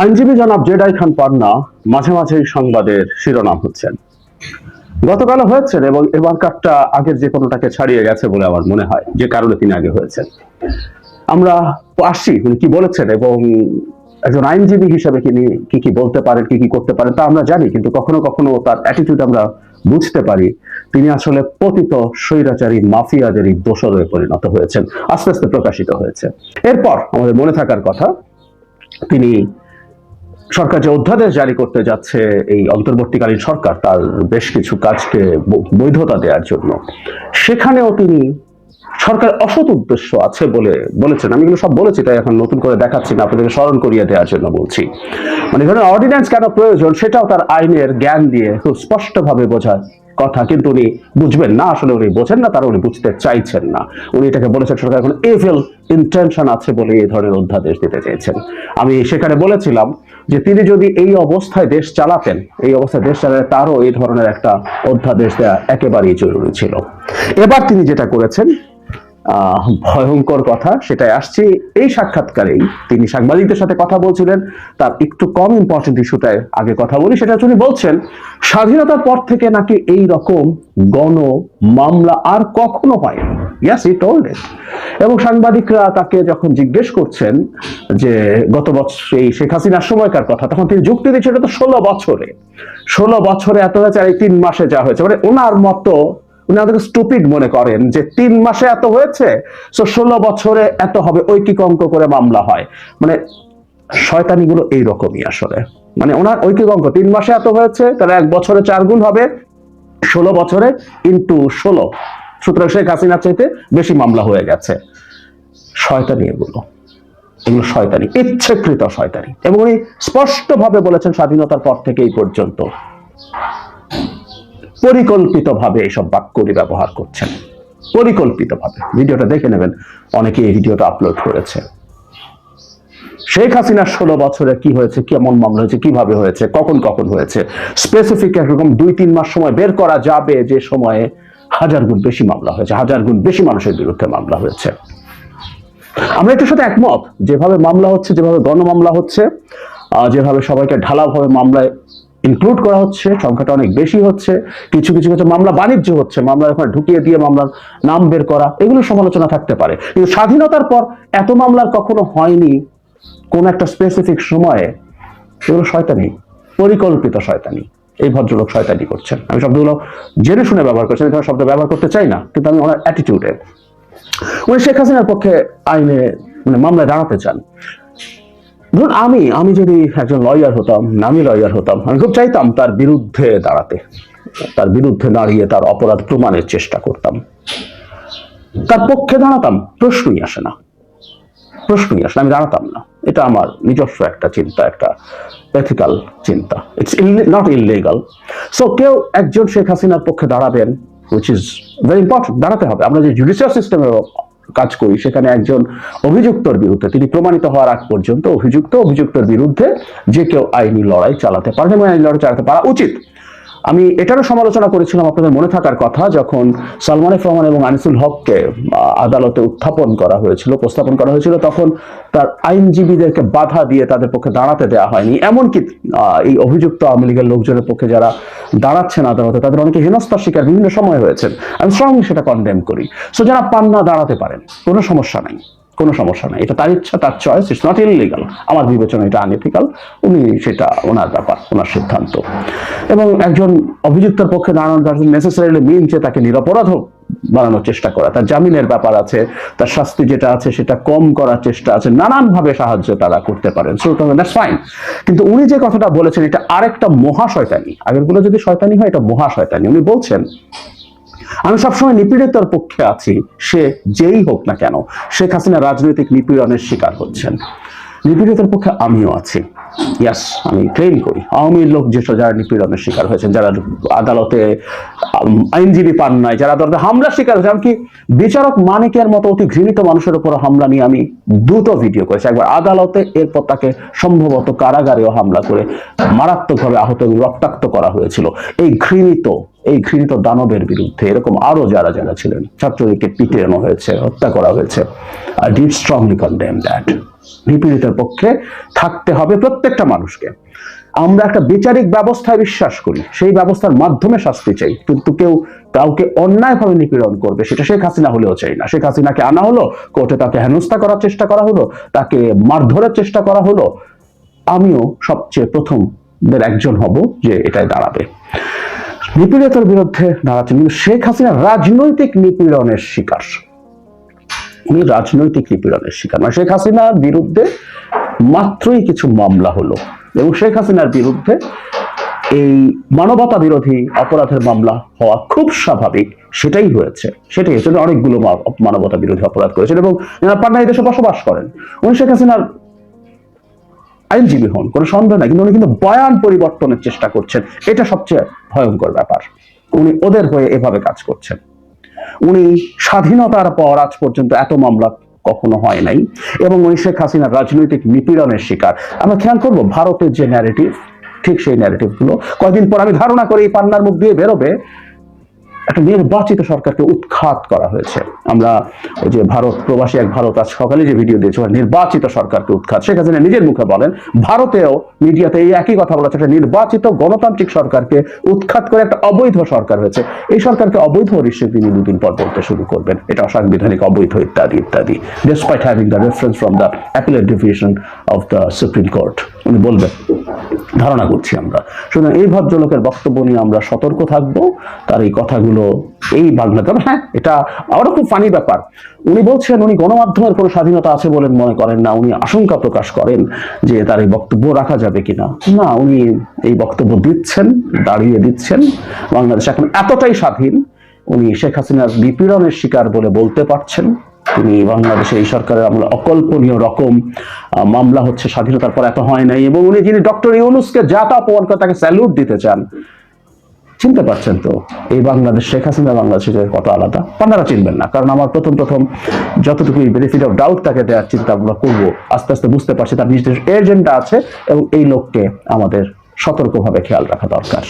আইনজীবী জনাব জেডাই খান পান্না মাঝে মাঝেই সংবাদের শিরোনাম হচ্ছেন। গতকাল হয়েছেন এবং এবার কারটা আগের যে কোনোটাকে ছাড়িয়ে গেছে বলে আমার মনে হয়, যে কারণে তিনি আগে হয়েছেন। আমরা আসছি উনি কি বলেছেন এবং একজন আইনজীবী হিসেবে তিনি কি কি বলতে পারেন, কি কি করতে পারেন তা আমরা জানি, কিন্তু কখনো কখনো তার অ্যাটিটিউড আমরা বুঝতে পারি। তিনি আসলে পতিত স্বৈরাচারী মাফিয়াদেরই দোষরে পরিণত হয়েছেন, আস্তে আস্তে প্রকাশিত হয়েছে। এরপর আমাদের মনে থাকার কথা তিনি সরকার যে অধ্যাদেশ জারি করতে যাচ্ছে, এই অন্তর্বর্তীকালীন সরকার তার বেশ কিছু কাজকে বৈধতা দেওয়ার জন্য। সেখানেও তিনি সরকার অসৎ উদ্দেশ্য আছে বলে বলেছেন। আমি এগুলো সব বলেছি, তাই এখন নতুন করে দেখাচ্ছি না, আপনাদেরকে স্মরণ করিয়ে দেওয়ার জন্য বলছি। মানে ধরুন অর্ডিন্যান্স কেন প্রয়োজন, সেটাও তার আইনের জ্ঞান দিয়ে খুব স্পষ্টভাবে বোঝায়। কথা, কিন্তু উনি বুঝবেন না, আসলে উনি বোঝেন না, তারা উনি বুঝতে চাইছেন না। উনি এটাকে বলেছেন, সরকার এখন এভেল ইন্টেনশন আছে বলে এই ধরনের অধ্যাদেশ দিতে চেয়েছেন। আমি সেখানে বলেছিলাম যে তিনি যদি এই অবস্থায় দেশ চালাতেন, এই অবস্থায় দেশ চালাতে তারও এই ধরনের একটা অধ্যাদেশ দেওয়া একেবারেই জরুরি ছিল। এবার তিনি যেটা করেছেন ভয়ঙ্কর কথা, সেটাই আসছে। এই সাক্ষাৎকারেই তিনি সাংবাদিকদের সাথে কথা বলছিলেন, তার একটু কম ইম্পর্টেন্ট ইস্যুটায় আগে কথা বলি, সেটা উনি বলছেন, স্বাধীনতার পর থেকে নাকি এই রকম গণ মামলা আর কখনো হয়নি। ইয়াস ই টোল্ড এবং সাংবাদিকরা তাকে যখন জিজ্ঞেস করছেন যে, গত বছর এই শেখ হাসিনার সময়কার কথা তখন তিনি যুক্তি দিচ্ছেন, এটা তো ষোলো বছরে। ষোলো বছরে এত হয়েছে আর এই তিন মাসে যা হয়েছে। মানে ওনার মতো আমাদেরকে স্টুপিড মনে করেন যে তিন মাসে এত হয়েছে তো ষোলো বছরে এত হবে ঐকিক অঙ্ক করে মামলা হয়। মানে শয়তানিগুলো এইরকমই আসলে। মানে ওনার ঐকিক অঙ্ক তিন মাসে এত হয়েছে, তাহলে এক বছরে চার গুণ হবে, ষোলো বছরে ইন্টু ষোলো। সুতরাং শেখ হাসিনার চাইতে বেশি মামলা হয়ে গেছে। শয়তানি এগুলো। এগুলো শয়তানি, ইচ্ছেকৃত শয়তানি। এবং উনি স্পষ্টভাবে বলেছেন স্বাধীনতার পর থেকে এই পর্যন্ত। পরিকল্পিতভাবে এইসব বাক্যটি ব্যবহার করছেন। পরিকল্পিতভাবে। ভিডিওটা দেখে নেবেন। অনেকে এই ভিডিওটা আপলোড করেছে। শেখ হাসিনার ষোলো বছরে কি হয়েছে, কেমন মামলা হয়েছে, কীভাবে হয়েছে, কখন কখন হয়েছে? স্পেসিফিক একরকম দুই, তিন মাস সময় বের করা যাবে যে সময়ে হাজার গুণ বেশি মামলা হয়েছে, হাজার গুণ বেশি মানুষের বিরুদ্ধে মামলা হয়েছে। আমরা এটার সাথে একমত। যেভাবে মামলা হচ্ছে, যেভাবে গণমামলা হচ্ছে যেভাবে সবাইকে ঢালাভাবে মামলায় ইনক্লুড করা হচ্ছে, সংখ্যাটা অনেক বেশি হচ্ছে, কিছু কিছু কিছু মামলা বাণিজ্য হচ্ছে, মামলা ওখানে ঢুকিয়ে দিয়ে মামলার নাম বের করা, এগুলো সমালোচনা থাকতে পারে। কিন্তু স্বাধীনতার পর এত মামলার কখনো হয়নি, কোন একটা স্পেসিফিক সময়ে সেগুলো শয়তানি, পরিকল্পিত শয়তানি, এই ভদ্রলোক শয়তানি করছেন। আমি শব্দগুলো জেনে শুনে ব্যবহার করছি, আমি শব্দ ব্যবহার করতে চাই না, কিন্তু আমি ওনার অ্যাটিটিউডে উনি শেখ হাসিনার পক্ষে আইনে মানে মামলায় দাঁড়াতে চান। ধরুন আমি আমি যদি একজন লয়ার হতাম নামি লয়ার হতাম আমি খুব চাইতাম তার বিরুদ্ধে দাঁড়াতে তার বিরুদ্ধে দাঁড়িয়ে তার অপরাধ প্রমাণের চেষ্টা করতাম। তার পক্ষে দাঁড়াতাম প্রশ্নই আসে না। প্রশ্নই আসে না, আমি দাঁড়াতাম না। এটা আমার নিজস্ব একটা চিন্তা একটা এথিক্যাল চিন্তা। ইটস নট ইলিগাল সো কেউ একজন শেখ হাসিনার পক্ষে দাঁড়াবেন উইচ ইজ ভেরি ইম্পর্টেন্ট দাঁড়াতে হবে। আমরা যে জুডিশিয়াল সিস্টেমে কাজ করি, সেখানে একজন অভিযুক্তর বিরুদ্ধে, তিনি প্রমাণিত হওয়ার আগ পর্যন্ত অভিযুক্ত, অভিযুক্তর বিরুদ্ধে যে কেউ আইনি লড়াই চালাতে পারবে এবং আইনি লড়াই চালাতে পারা উচিত। আমি এটারও সমালোচনা করেছিলাম আপনাদের মনে থাকার কথা যখন সালমান রহমান এবং আনিসুল হককে আদালতে উত্থাপন করা হয়েছিল, উপস্থাপন করা হয়েছিল, তখন তার আইনজীবীদেরকে বাধা দিয়ে তাদের পক্ষে দাঁড়াতে দেওয়া হয়নি। এমনকি এই অভিযুক্ত আওয়ামী লীগের লোকজনের পক্ষে যারা দাঁড়াচ্ছেন আদালতে, তাদের অনেকে হেনস্থার শিকার বিভিন্ন সময় হয়েছেন। আমি স্ট্রংলি সেটা কন্ডেম করি। সো যারা পান না দাঁড়াতে পারেন, কোনো সমস্যা নাই। কোনো সমস্যা নাই। এটা তার ইচ্ছা, তার চয়েস ইটস নট ইলিগাল আমার বিবেচনা এটা আনএথিক্যাল উনি সেটা, ওনার ব্যাপার, ওনার সিদ্ধান্ত। এবং একজন অভিযুক্তের পক্ষে দাঁড়ানো তার নেসেসারিলি মিন যে তাকে নিরপরাধ বানানোর চেষ্টা করা। তার জামিনের ব্যাপার আছে, তার শাস্তি যেটা আছে, সেটা কম করার চেষ্টা আছে। নানানভাবে সাহায্য তারা করতে পারেন। দ্যাটস ফাইন কিন্তু উনি যে কথাটা বলেছেন, এটা আরেকটা মহা শয়তানি আগেরগুলো যদি শয়তানি হয়, এটা মহা শয়তানি উনি বলছেন আমি সবসময় নিপীড়িতার পক্ষে আছি। সে যেই হোক না কেন, শেখ হাসিনা রাজনৈতিক নিপীড়নের শিকার হচ্ছেন। নিপীড়িতের পক্ষে আমিও আছি। ইয়াস আমি ক্লেম করি। আওয়ামী লোক যেসব যারা নিপীড়নের শিকার হয়েছেন, যারা আদালতে আইনজীবী পান নাই, যারা আদালতে হামলার শিকার হয়েছে এমনকি বিচারক মানিকের মতো অতি ঘৃণিত মানুষের উপর হামলা নিয়ে আমি দুটো ভিডিও করেছি। একবার আদালতে এরপর তাকে সম্ভবত কারাগারেও হামলা করে মারাত্মকভাবে আহত এবং রক্তাক্ত করা হয়েছিল। এই ঘৃণিত এই ঘৃণিত দানবের বিরুদ্ধে এরকম আরও যারা যারা ছিলেন, ছাত্রলীগকে পিটিয়ে হয়েছে, হত্যা করা হয়েছে I did strongly condemn that নিপীড়িতের পক্ষে থাকতে হবে প্রত্যেকটা মানুষকে। আমরা একটা বিচারিক ব্যবস্থায় বিশ্বাস করি, সেই ব্যবস্থার মাধ্যমে শাস্তি চাই, কিন্তু কেউ কাউকে অন্যায়ভাবে নিপীড়ন করবে, সেটা শেখ হাসিনা হলেও চাই না। শেখ হাসিনাকে আনা হলো, কোর্টে তাকে হেনস্থা করার চেষ্টা করা হলো, তাকে মারধরের চেষ্টা করা হলো। আমিও সবচেয়ে প্রথমদের একজন হব যে এটাই দাঁড়াবে। নিপীড়িতের বিরুদ্ধে দাঁড়াচ্ছেন কিন্তু শেখ হাসিনা রাজনৈতিক নিপীড়নের শিকার। উনি রাজনৈতিক নিপীড়নের শিকার। মানে শেখ হাসিনার বিরুদ্ধে মাত্রই কিছু মামলা হলো এবং শেখ হাসিনার বিরুদ্ধে এই মানবতা বিরোধী অপরাধের মামলা হওয়া খুব স্বাভাবিক। সেটাই হয়েছে। সেটাই হয়েছে অনেকগুলো মানবতা বিরোধী অপরাধ করেছেন এবং পান্না এই দেশে বসবাস করেন। উনি শেখ হাসিনার আইনজীবী হন, কোনো সন্দেহ নাই, কিন্তু উনি কিন্তু বয়ান পরিবর্তনের চেষ্টা করছেন। এটা সবচেয়ে ভয়ঙ্কর ব্যাপার। উনি ওদের হয়ে এভাবে কাজ করছেন। উনি স্বাধীনতার পর আজ পর্যন্ত এত মামলা কখনো হয় নাই, এবং উনি শেখ হাসিনার রাজনৈতিক নিপীড়নের শিকার। আমরা খেয়াল করব, ভারতের যে ন্যারেটিভ ঠিক সেই ন্যারেটিভগুলো কয়েকদিন পর আমি ধারণা করি এই পান্নার মুখ দিয়ে বেরোবে একটা নির্বাচিত সরকারকে উৎখাত করা হয়েছে। আমরা ওই যে ভারত প্রবাসী এক ভারত আজ সকালে যে ভিডিও দিয়েছে নির্বাচিত সরকারকে উৎখাত। শেখ হাসিনা নিজের মুখে বলেন, ভারতেও মিডিয়াতে এই একই কথা বলা হচ্ছে, নির্বাচিত গণতান্ত্রিক সরকারকে উৎখাত করে একটা অবৈধ সরকার হয়েছে। এই সরকারকে অবৈধ নিশ্চয়ই তিনি দুদিন পর বলতে শুরু করবেন। এটা অসাংবিধানিক, অবৈধ ইত্যাদি ইত্যাদি। Despite having the reference from the appellate division of the supreme court উনি বলবেন, ধারণা করছি আমরা। সুতরাং এই ভদ্রলোকের বক্তব্য নিয়ে আমরা সতর্ক থাকব। তার এই কথাগুলো এই বাংলা তবে হ্যাঁ এটা আরও খুব ফানি ব্যাপার। উনি বলছেন, উনি গণমাধ্যমের কোনো স্বাধীনতা আছে বলে মনে করেন না। উনি আশঙ্কা প্রকাশ করেন যে তার এই বক্তব্য রাখা যাবে কিনা। না, উনি এই বক্তব্য দিচ্ছেন, দাঁড়িয়ে দিচ্ছেন। বাংলাদেশ এখন এতটাই স্বাধীন, উনি শেখ হাসিনার বিপীড়নের শিকার বলে বলতে পারছেন। তিনি বাংলাদেশে এই সরকারের আমলে অকল্পনীয় রকম মামলা হচ্ছে, স্বাধীনতার পর এত হয় নাই। এবং উনি যিনি ডক্টর ইউনুসকে যা তা অপমান করে তাকে স্যালুট দিতে চান চিনতে পারছেন তো, এই বাংলাদেশ শেখ হাসিনা বাংলাদেশের কত আলাদা। আপনারা চিনবেন না, কারণ আমার প্রথম প্রথম যতটুকু বেনিফিট অফ ডাউট তাকে দেওয়ার চিন্তা আমরা করব, আস্তে আস্তে বুঝতে পারছি তার নিজের এজেন্ডা আছে এবং এই লোককে আমাদের সতর্কভাবে খেয়াল রাখা দরকার।